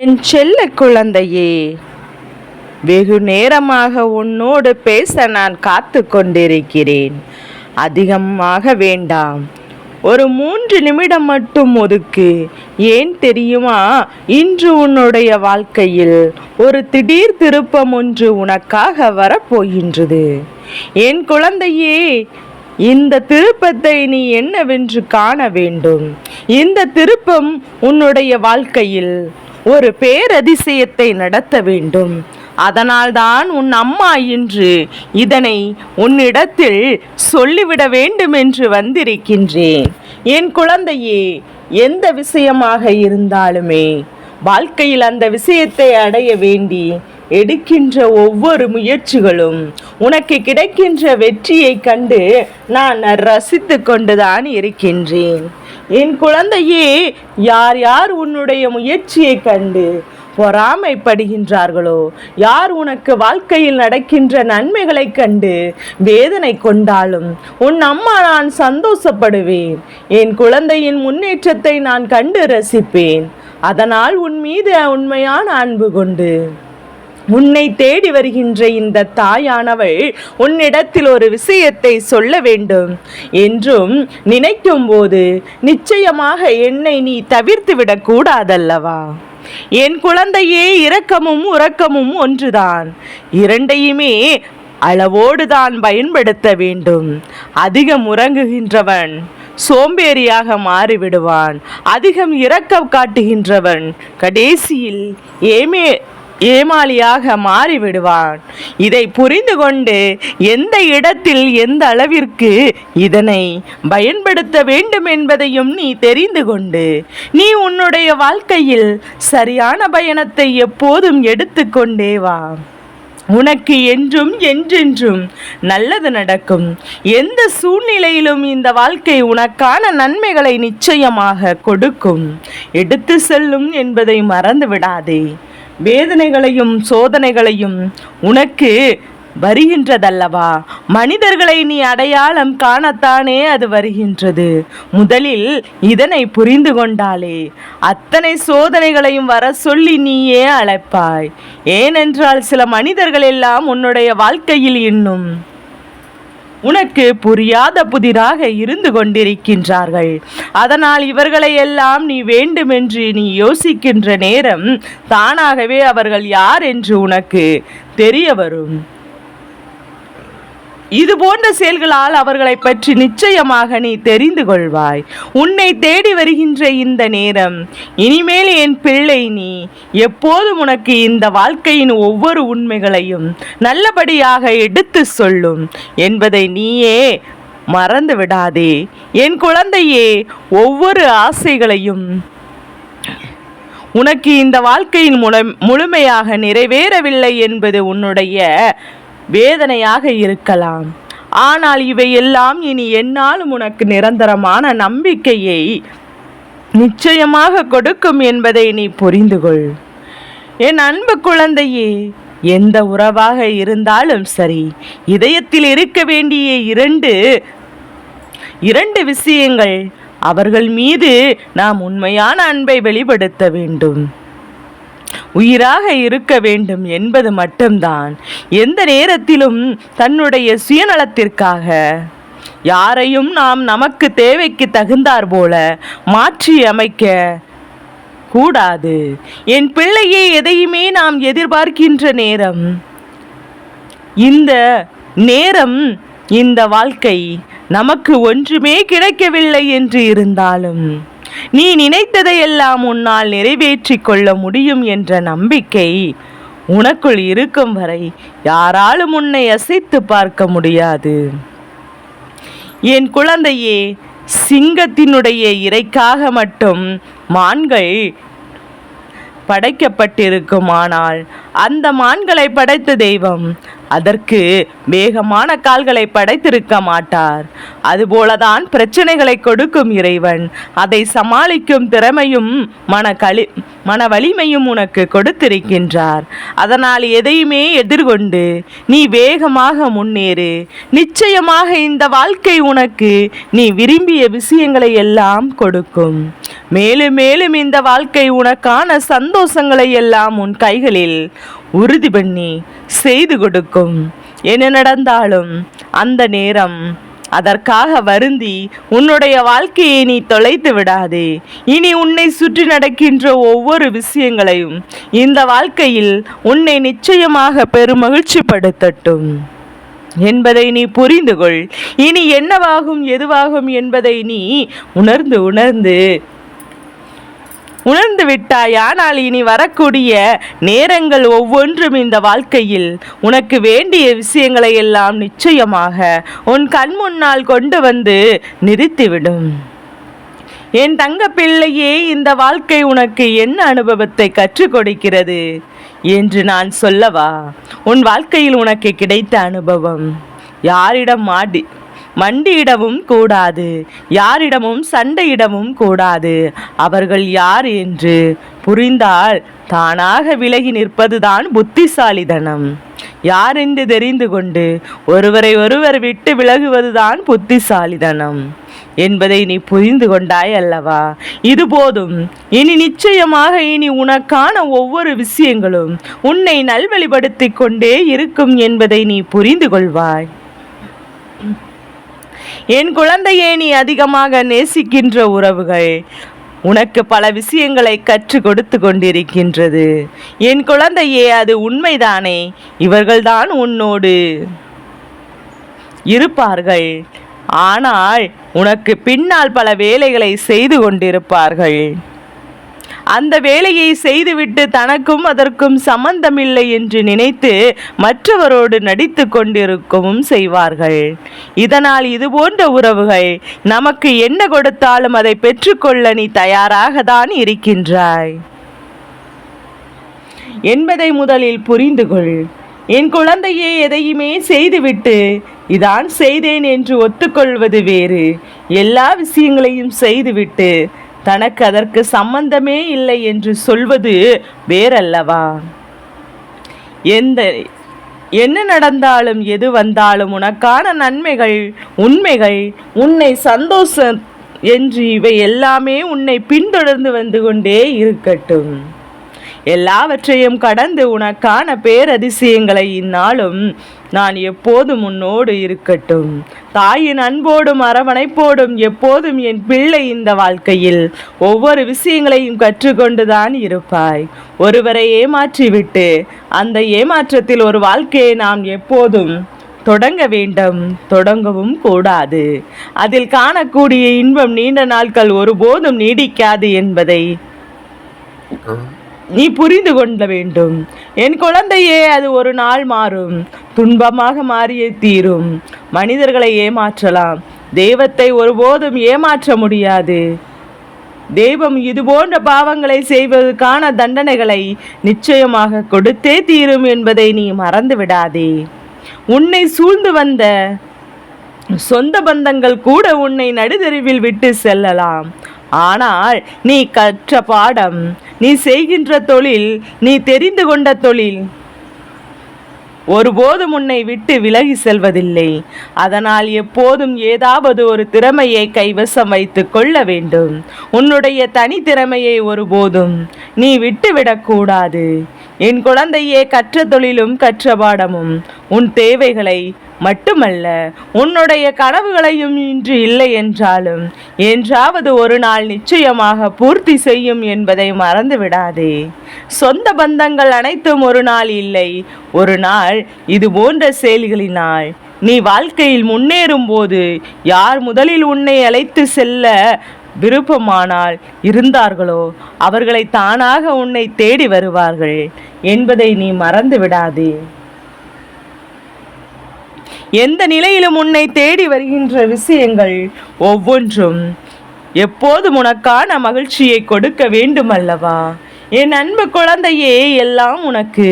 என் செல்ல குழந்தையே வெகு நேரமாக உன்னோடு பேச நான் காத்து கொண்டிருக்கிறேன். அதிகமாக வேண்டாம். ஒரு மூன்று நிமிடம் மட்டும் ஒதுக்கு. ஏன் தெரியுமா? இன்று உன்னுடைய வாழ்க்கையில் ஒரு திடீர் திருப்பம் ஒன்று உனக்காக வரப்போகின்றது. என் குழந்தையே இந்த திருப்பத்தை நீ என்னவென்று காண வேண்டும். இந்த திருப்பம் உன்னுடைய வாழ்க்கையில் ஒரு பேரதிசயத்தை நடத்த வேண்டும். அதனால்தான் உன் அம்மா இன்று இதனை உன்னிடத்தில் சொல்லிவிட வேண்டும் என்று வந்திருக்கின்றேன். என் குழந்தையே எந்த விஷயமாக இருந்தாலுமே வாழ்க்கையில் அந்த விஷயத்தை அடைய வேண்டி எடுக்கின்ற ஒவ்வொரு முயற்சிகளும் உனக்கு கிடைக்கின்ற வெற்றியை கண்டு நான் ரசித்து கொண்டுதான் இருக்கின்றேன். என் குழந்தையே யார் யார் உன்னுடைய முயற்சியை கண்டு பொறாமைப்படுகின்றார்களோ யார் உனக்கு வாழ்க்கையில் நடக்கின்ற நன்மைகளைக் கண்டு வேதனை கொண்டாலும் உன் அம்மா நான் சந்தோஷப்படுவேன். என் குழந்தையின் முன்னேற்றத்தை நான் கண்டு ரசிப்பேன். அதனால் உன் மீது உண்மையான அன்பு கொண்டு உன்னை தேடி வருகின்ற இந்த தாயானவள் உன்னிடத்தில் ஒரு விஷயத்தை சொல்ல வேண்டும். என்றும் நினைக்கும் போது நிச்சயமாக என்னை நீ தவிர்த்து விடக் கூடாதல்லவா என் குழந்தையே இரக்கமும் உறக்கமும் ஒன்றுதான். இரண்டையுமே அளவோடு தான் பயன்படுத்த வேண்டும். அதிகம் உறங்குகின்றவன் சோம்பேறியாக மாறிவிடுவான். அதிகம் இரக்கம் காட்டுகின்றவன் கடைசியில் ஏமே ஏமாளியாக மாறிவிடுவான். இதை புரிந்து கொண்டு எந்த இடத்தில் எந்த அளவிற்கு இதனை பயன்படுத்த வேண்டும் என்பதையும் நீ தெரிந்து கொண்டு நீ உன்னுடைய வாழ்க்கையில் சரியான பயணத்தை எப்போதும் எடுத்துக்கொண்டே வா. உனக்கு என்றும் என்றென்றும் நல்லது நடக்கும். எந்த சூழ்நிலையிலும் இந்த வாழ்க்கை உனக்கான நன்மைகளை நிச்சயமாக கொடுக்கும். எடுத்து செல்லும் என்பதை மறந்து விடாதே வேதனைகளையும் சோதனைகளையும் உனக்கு வருகின்றதல்லவா? மனிதர்களை நீ அடையாளம் காணத்தானே அது வருகின்றது. முதலில் இதனை புரிந்து கொண்டாலே அத்தனை சோதனைகளையும் வர சொல்லி நீயே அழைப்பாய். ஏனென்றால் சில மனிதர்கள் எல்லாம் உன்னுடைய வாழ்க்கையில் இன்னும் உனக்கு புரியாத புதிராக இருந்து கொண்டிருக்கின்றார்கள். அதனால் இவர்களை எல்லாம் நீ வேண்டுமென்று நீ யோசிக்கின்ற நேரம் தானாகவே அவர்கள் யார் என்று உனக்கு தெரிய வரும் இது போன்ற செயல்களால் அவர்களை பற்றி நிச்சயமாக நீ தெரிந்து கொள்வாய். உன்னை தேடி வருகின்ற இந்த நேரம் இனிமேல் என் பிள்ளை நீ. எப்போதும் உனக்கு இந்த வாழ்க்கையின் ஒவ்வொரு உண்மைகளையும் நல்லபடியாக எடுத்து சொல்லும் என்பதை நீயே மறந்து விடாதே. என் குழந்தையே ஒவ்வொரு ஆசைகளையும் உனக்கு இந்த வாழ்க்கையின் முழு முழுமையாக நிறைவேறவில்லை என்பது உன்னுடைய வேதனையாக இருக்கலாம். ஆனால் இவையெல்லாம் இனி என்னாலும் உனக்கு நிரந்தரமான நம்பிக்கையை நிச்சயமாக கொடுக்கும் என்பதை நீ புரிந்து கொள் என் அன்பு குழந்தையே எந்த உறவாக இருந்தாலும் சரி இதயத்தில் இருக்க வேண்டிய இரண்டு இரண்டு விஷயங்கள் அவர்கள் மீது நாம் உண்மையான அன்பை வெளிப்படுத்த வேண்டும். உயிராக இருக்க வேண்டும் என்பது மட்டும்தான். எந்த நேரத்திலும் தன்னுடைய சுயநலத்திற்காக. யாரையும் நாம் நமக்கு தேவைக்கு தகுந்தார் போல மாற்றி அமைக்க கூடாது. என் பிள்ளையை எதையுமே நாம் எதிர்பார்க்கின்ற நேரம். இந்த நேரம் இந்த வாழ்க்கை நமக்கு ஒன்றுமே கிடைக்கவில்லை என்று இருந்தாலும் நீ நினைத்ததையெல்லாம் உன்னால் நிறைவேற்றி கொள்ள முடியும் என்ற நம்பிக்கை உனக்குள் இருக்கும் வரை யாராலும் உன்னை அசைத்து பார்க்க முடியாது. என் குழந்தையே சிங்கத்தினுடைய இறைக்காக மட்டும் மான்கள் படைக்கப்பட்டிருக்குமானால் அந்த மான்களை படைத்த தெய்வம் அதற்கு வேகமான கால்களை படைத்திருக்க மாட்டார். அதுபோலதான் பிரச்சனைகளை கொடுக்கும் இறைவன். அதை சமாளிக்கும் திறமையும் மன களி மன வலிமையும் உனக்கு கொடுத்திருக்கின்றார். அதனால் எதையுமே எதிர்கொண்டு நீ வேகமாக முன்னேறு. நிச்சயமாக இந்த வாழ்க்கை உனக்கு நீ விரும்பிய விஷயங்களை எல்லாம் கொடுக்கும். மேலும் மேலும் இந்த வாழ்க்கை உனக்கான சந்தோஷங்களை எல்லாம் உன் கைகளில் உறுதி பண்ணி செய்து கொடுக்கும். என்ன நடந்தாலும் அந்த நேரம் அதற்காக வருந்தி உன்னுடைய வாழ்க்கையை நீ தொலைத்து விடாதே. இனி உன்னை சுற்றி நடக்கின்ற ஒவ்வொரு விஷயங்களையும் இந்த வாழ்க்கையில் உன்னை நிச்சயமாக பெருமகிழ்ச்சிப்படுத்தட்டும். என்பதை நீ புரிந்து கொள் இனி என்னவாகும் எதுவாகும் என்பதை நீ உணர்ந்து உணர்ந்து உணர்ந்து விட்டாய் ஆனால் இனி வரக்கூடிய நேரங்கள் ஒவ்வொன்றும் இந்த வாழ்க்கையில். உனக்கு வேண்டிய விஷயங்களை எல்லாம் நிச்சயமாக உன் கண் முன்னால் கொண்டு வந்து நிறுத்திவிடும். என் தங்க பிள்ளையே இந்த வாழ்க்கை உனக்கு என்ன அனுபவத்தை கற்றுக் கொடுக்கிறது என்று நான் சொல்லவா? உன் வாழ்க்கையில் உனக்கு கிடைத்த அனுபவம் யாரிடம் மாடி மண்டியிடவும் கூடாது யாரிடமும் சண்டையிடவும் கூடாது. அவர்கள் யார் என்று புரிந்தால் தானாக விலகி நிற்பதுதான் புத்திசாலிதனம். யார் என்று தெரிந்து கொண்டு ஒருவரை ஒருவர் விட்டு விலகுவதுதான் புத்திசாலிதனம். என்பதை நீ புரிந்து கொண்டாய் அல்லவா? இது போதும். இனி நிச்சயமாக இனி உனக்கான ஒவ்வொரு விஷயங்களும் உன்னை நல்வழிப்படுத்திக் கொண்டே இருக்கும் என்பதை நீ புரிந்து கொள்வாய். என் குழந்தையே நீ அதிகமாக நேசிக்கின்ற உறவுகள். உனக்கு பல விஷயங்களை கற்றுக் கொடுத்து கொண்டிருக்கின்றது. என் குழந்தையே அது உண்மைதானே? இவர்கள்தான் உன்னோடு இருப்பார்கள். ஆனால் உனக்கு பின்னால் பல வேலைகளை செய்து கொண்டிருப்பார்கள். அந்த வேலையை செய்துவிட்டு தனக்கும் அதற்கும் சம்பந்தமில்லை என்று நினைத்து மற்றவரோடு நடித்து கொண்டிருக்கவும் செய்வார்கள். இதனால் இதுபோன்ற உறவுகள் நமக்கு என்ன கொடுத்தாலும் அதை பெற்றுக்கொள்ள நீ தயாராக தான் இருக்கின்றாய். என்பதை முதலில் புரிந்து கொள் என் குழந்தையே எதையுமே செய்துவிட்டு இதான் செய்தேன் என்று ஒத்துக்கொள்வது வேறு. எல்லா விஷயங்களையும் செய்துவிட்டு தனக்கு அதற்கு சம்பந்தமே இல்லை என்று சொல்வது வேறல்லவா? எந்த என்ன நடந்தாலும் எது வந்தாலும் உனக்கான நன்மைகள் உண்மைகள் உன்னை சந்தோஷம் என்று இவை எல்லாமே உன்னை பின்தொடர்ந்து வந்து கொண்டே இருக்கட்டும். எல்லாவற்றையும் கடந்து உனக்கான பேரதிசயங்களை இந்நாளும் நான் எப்போதும் உன்னோடு இருக்கட்டும். தாயின் அன்போடும் அரவணைப்போடும் எப்போதும் என் பிள்ளை இந்த வாழ்க்கையில் ஒவ்வொரு விஷயங்களையும் கற்றுக்கொண்டுதான் இருப்பாய். ஒருவரை ஏமாற்றிவிட்டு அந்த ஏமாற்றத்தில் ஒரு வாழ்க்கையை நாம் எப்போதும் தொடங்க வேண்டும். தொடங்கவும் கூடாது. அதில் காணக்கூடிய இன்பம் நீண்ட நாட்கள் ஒருபோதும் நீடிக்காது என்பதை நீ புரிந்து கொள்ள வேண்டும். என் குழந்தையே அது ஒரு நாள் மாறும். துன்பமாக மாறியே தீரும். மனிதர்களை ஏமாற்றலாம். தெய்வத்தை ஒருபோதும் ஏமாற்ற முடியாது. தெய்வம் இதுபோன்ற பாவங்களை செய்வதற்கான தண்டனைகளை நிச்சயமாக கொடுத்தே தீரும் என்பதை நீ மறந்து விடாதே. உன்னை சூழ்ந்து வந்த சொந்த பந்தங்கள் கூட உன்னை நடுதெருவில் விட்டு செல்லலாம். ஆனால் நீ கற்ற பாடம் நீ செய்கின்ற தொழில் நீ தெரிந்து கொண்ட தொழில். ஒருபோதும் உன்னை விட்டு விலகி செல்வதில்லை. அதனால் எப்போதும் ஏதாவது ஒரு திறமையை கைவசம் வைத்து கொள்ள வேண்டும். உன்னுடைய தனித்திறமையை ஒருபோதும் நீ விட்டுவிடக்கூடாது என் குழந்தையே கற்ற தொழிலும் கற்ற பாடமும் உன் தேவைகளை மட்டுமல்ல உன்னுடைய கனவுகளையும் இன்று இல்லை என்றாலும் என்றாவது ஒரு நாள் நிச்சயமாக பூர்த்தி செய்யும் என்பதை மறந்து விடாதே. சொந்த பந்தங்கள் அனைத்தும் ஒரு நாள் இல்லை. ஒரு நாள் இது போன்ற செயல்களினால் நீ வாழ்க்கையில் முன்னேறும் போது யார் முதலில் உன்னை அழைத்து செல்ல விருப்பமானால் இருந்தார்களோ அவர்களை தானாக உன்னை தேடி வருவார்கள் என்பதை நீ மறந்து விடாதே. எந்த நிலையிலும் உன்னை தேடி வருகின்ற விஷயங்கள் ஒவ்வொன்றும் எப்போதும் உனக்கான மகிழ்ச்சியை கொடுக்க வேண்டும் அல்லவா என் அன்பு குழந்தையே எல்லாம் உனக்கு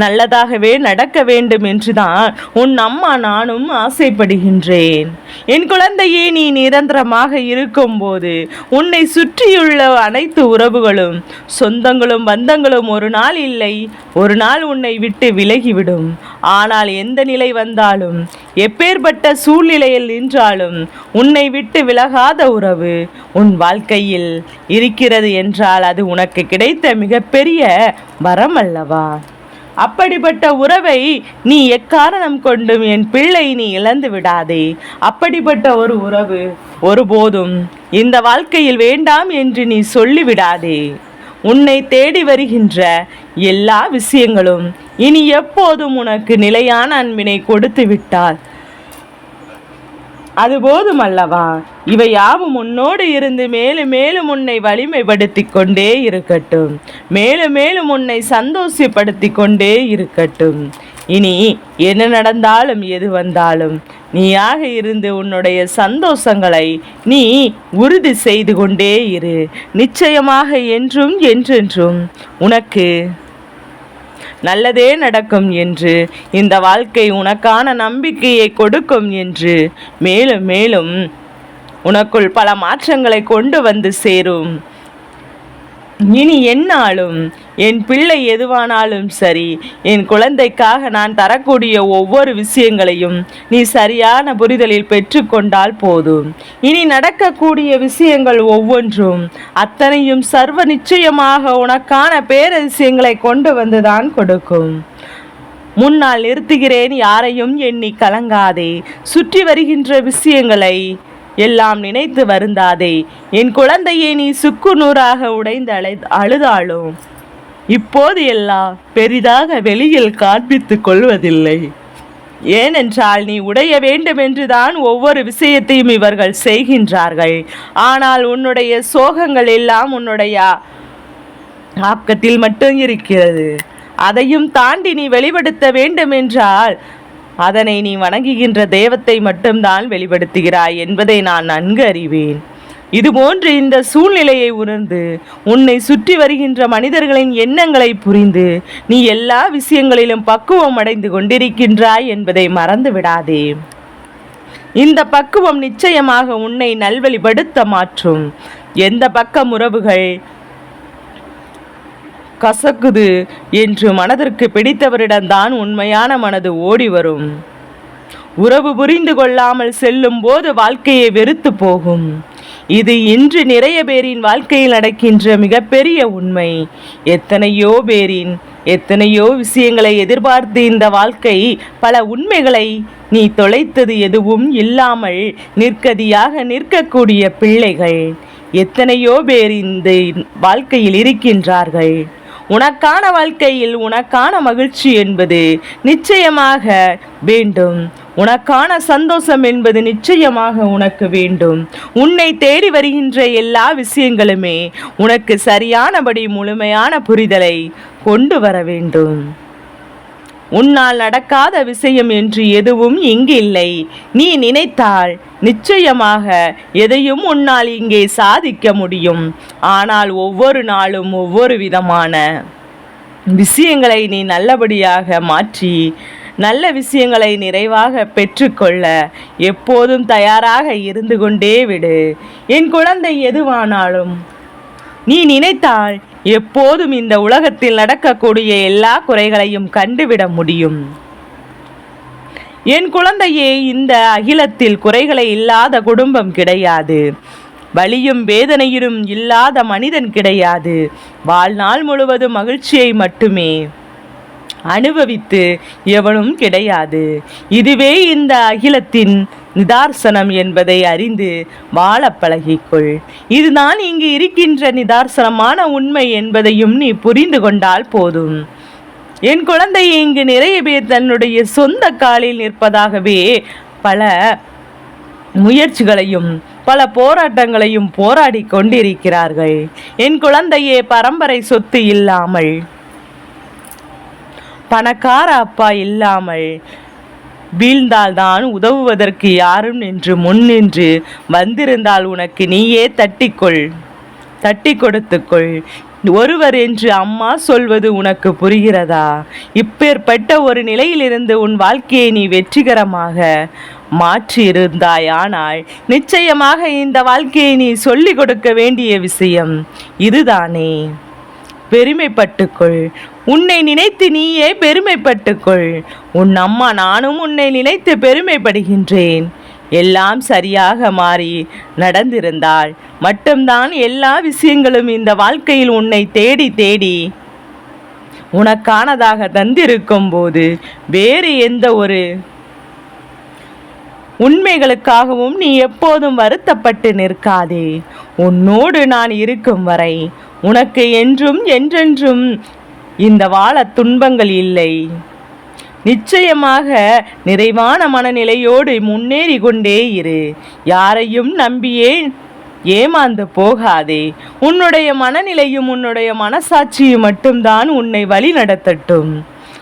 நல்லதாகவே நடக்க வேண்டும் என்றுதான் உன் அம்மா நானும் ஆசைப்படுகின்றேன். என் குழந்தையே நீ நிரந்தரமாக இருக்கும்போது உன்னை சுற்றியுள்ள அனைத்து உறவுகளும் சொந்தங்களும் பந்தங்களும் ஒரு நாள் இல்லை ஒரு நாள் உன்னை விட்டு விலகிவிடும். ஆனால் எந்த நிலை வந்தாலும் எப்பேற்பட்ட சூழ்நிலையில் நின்றாலும் உன்னை விட்டு விலகாத உறவு உன் வாழ்க்கையில் இருக்கிறது என்றால் அது உனக்கு கிடைத்த மிகப்பெரிய வரம் அல்லவா? அப்படிப்பட்ட உறவை நீ எக்காரணம் கொண்டும் என் பிள்ளை நீ இழந்து விடாதே. அப்படிப்பட்ட ஒரு உறவு ஒருபோதும் இந்த வாழ்க்கையில் வேண்டாம் என்று நீ சொல்லிவிடாதே. உன்னை தேடி வருகின்ற எல்லா விஷயங்களும் இனி எப்போதும் உனக்கு நிலையான அன்பினை கொடுத்து விட்டால். அது போதும் அல்லவா? இவை யாவும் உன்னோடு இருந்து மேலும் மேலும் உன்னை வலிமைப்படுத்தி கொண்டே இருக்கட்டும். மேலும் மேலும் உன்னை சந்தோஷப்படுத்தி கொண்டே இருக்கட்டும். இனி என்ன நடந்தாலும் எது வந்தாலும் நீயாக இருந்து உன்னுடைய சந்தோஷங்களை நீ உறுதி செய்து கொண்டே இரு. நிச்சயமாக என்றும் என்றென்றும் உனக்கு நல்லதே நடக்கும் என்று இந்த வாழ்க்கை உனக்கான நம்பிக்கையை கொடுக்கும் என்று மேலும் மேலும் உனக்குள் பல மாற்றங்களை கொண்டு வந்து சேரும். இனி என்னாலும்? என் பிள்ளை எதுவானாலும் சரி என் குழந்தைக்காக நான் தரக்கூடிய ஒவ்வொரு விஷயங்களையும் நீ சரியான புரிதலில் பெற்றுக்கொண்டால் போதும். இனி நடக்கக்கூடிய விஷயங்கள் ஒவ்வொன்றும் அத்தனையும் சர்வ நிச்சயமாக உனக்கான பேரதிசயங்களை கொண்டு வந்துதான் கொடுக்கும். முன்னால் நிறுத்துகிறேன் யாரையும் எண்ணி கலங்காதே. சுற்றி வருகின்ற விஷயங்களை எல்லாம் நினைத்து வருந்தாதே. என் குழந்தையை நீ சுக்கு நூறாக உடைந்து அழை அழுதாலும் இப்போது எல்லாம் பெரிதாக வெளியில் காண்பித்துக் கொள்வதில்லை. ஏனென்றால் நீ உடைய வேண்டுமென்றுதான் ஒவ்வொரு விஷயத்தையும் இவர்கள் செய்கின்றார்கள். ஆனால் உன்னுடைய சோகங்கள் எல்லாம் உன்னுடைய ஆக்கத்தில் மட்டும் இருக்கிறது. அதையும் தாண்டி நீ வெளிப்படுத்த வேண்டும் என்றால் அதனை நீ வணங்குகின்ற தெய்வத்தை மட்டும்தான் வெளிப்படுத்துகிறாய் என்பதை நான் நன்கு அறிவேன். இதுபோன்று இந்த சூழ்நிலையை உணர்ந்து உன்னை சுற்றி வருகின்ற மனிதர்களின் எண்ணங்களை புரிந்து நீ எல்லா விஷயங்களிலும் பக்குவம் அடைந்து கொண்டிருக்கின்றாய் என்பதை மறந்து விடாதே. இந்த பக்குவம் நிச்சயமாக உன்னை நல்வழிப்படுத்த மாற்றும். எந்த பக்கம் உறவுகள் கசக்குது என்று மனதிற்கு பிடித்தவரிடம்தான் உண்மையான மனது ஓடி வரும். உறவு புரிந்து கொள்ளாமல் செல்லும் போது வாழ்க்கையை வெறுத்து போகும். இது இன்று நிறைய பேரின் வாழ்க்கையில் நடக்கின்ற மிகப்பெரிய உண்மை. எத்தனையோ பேரின் எத்தனையோ விஷயங்களை எதிர்பார்த்து இந்த வாழ்க்கை பல உண்மைகளை நீ தொலைத்தது எதுவும் இல்லாமல் நிற்கதியாக நிற்கக்கூடிய பிள்ளைகள் எத்தனையோ பேர் இந்த வாழ்க்கையில் இருக்கின்றார்கள். உனக்கான வாழ்க்கையில் உனக்கான மகிழ்ச்சி என்பது நிச்சயமாக வேண்டும். உனக்கான சந்தோஷம் என்பது நிச்சயமாக உனக்கு வேண்டும். உன்னை தேடி வருகின்ற எல்லா விஷயங்களுமே உனக்கு சரியானபடி முழுமையான புரிதலை கொண்டு வர வேண்டும். உன்னால் நடக்காத விஷயம் என்று எதுவும் இங்கு இல்லை நீ நினைத்தால் நிச்சயமாக எதையும் உன்னால் இங்கே சாதிக்க முடியும். ஆனால் ஒவ்வொரு நாளும் ஒவ்வொரு விதமான விஷயங்களை நீ நல்லபடியாக மாற்றி நல்ல விஷயங்களை நிறைவாக பெற்றுக்கொள்ள எப்போதும் தயாராக இருந்து கொண்டே விடு. என் குழந்தை எதுவானாலும் நீ நினைத்தால் எப்போதும் இந்த உலகத்தில் நடக்கக்கூடிய எல்லா குறைகளையும் கண்டுவிட முடியும். என் குழந்தையே இந்த அகிலத்தில் குறைகளை இல்லாத குடும்பம் கிடையாது. வலியும் வேதனையிலும் இல்லாத மனிதன் கிடையாது. வாழ்நாள் முழுவதும் மகிழ்ச்சியை மட்டுமே. அனுபவித்து எவனும் கிடையாது. இதுவே இந்த அகிலத்தின் நிதார்சனம் என்பதை அறிந்து வாழ பழகிக்கொள். இதுதான் இங்கு இருக்கின்ற நிதார்சனமான உண்மை என்பதையும் நீ புரிந்து கொண்டால் போதும். என் குழந்தை இங்கு நிறைய பேர் தன்னுடைய சொந்த காலில் நிற்பதாகவே பல முயற்சிகளையும் பல போராட்டங்களையும் போராடி கொண்டிருக்கிறார்கள். என் குழந்தையே பரம்பரை சொத்து இல்லாமல் பணக்கார அப்பா இல்லாமல் வீழ்ந்தால்தான் உதவுவதற்கு யாரும் நின்று முன் நின்று வந்திருந்தால் உனக்கு நீயே தட்டிக்கொள் தட்டி கொடுத்துக்கொள். ஒருவர் என்று அம்மா சொல்வது உனக்கு புரிகிறதா? இப்பேற்பட்ட ஒரு நிலையிலிருந்து உன் வாழ்க்கையை நீ வெற்றிகரமாக மாற்றி இருந்தாயானால் நிச்சயமாக இந்த வாழ்க்கையை நீ சொல்லிக் கொடுக்க வேண்டிய விஷயம் இதுதானே. பெருமைப்பட்டுக்கொள். உன்னை நினைத்து நீயே பெருமைப்பட்டுக்கொள். உன் அம்மா நானும் உன்னை நினைத்து பெருமைப்படுகின்றேன். எல்லாம் சரியாக மாறி நடந்திருந்தாள் மட்டும்தான் எல்லா விஷயங்களும் இந்த வாழ்க்கையில் உன்னை தேடி தேடி உனக்கானதாக தந்திருக்கும் போது வேறு எந்த ஒரு உண்மைகளுக்காகவும் நீ எப்போதும் வருத்தப்பட்டு நிற்காதே. உன்னோடு நான் இருக்கும் வரை உனக்கு என்றும் என்றென்றும் இந்த வாழ துன்பங்கள் இல்லை. நிச்சயமாக நிறைவான மனநிலையோடு முன்னேறி கொண்டே இரு. யாரையும் நம்பியே ஏமாந்து போகாதே. உன்னுடைய மனநிலையும் உன்னுடைய மனசாட்சியும் மட்டும்தான் உன்னை வழி நடத்தட்டும்